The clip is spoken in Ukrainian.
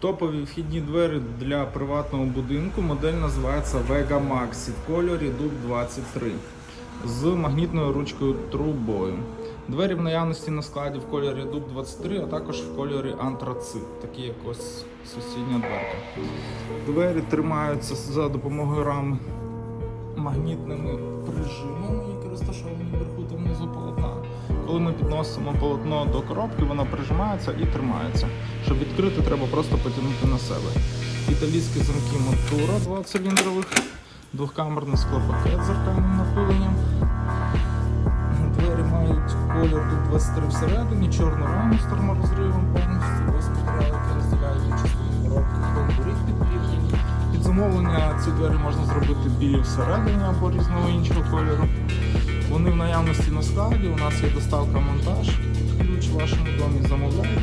Топові вхідні двері для приватного будинку. Модель називається Vega Maxi в кольорі Dub 23 з магнітною ручкою трубою. Двері в наявності на складі в кольорі Dub 23, а також в кольорі антрацит, такі як ось сусідня дверка. Двері тримаються за допомогою рами магнітними прижимами, Коли ми підносимо полотно до коробки, воно прижимається і тримається. Щоб відкрити, треба просто потягнути на себе. Італійські замки Мотура 2 циліндрових, двохкамерний склопакет з зеркальним напиленням. Двері мають колір тут 23 всередині, чорну раму з терморозривом повністю, ось розділяє дві частини коробки, бамбурі підпільні. Під замовлення ці двері можна зробити білі всередині або різного іншого кольору. Наявності на складі, у нас є доставка монтаж. Ключ в вашому домі замовляєте,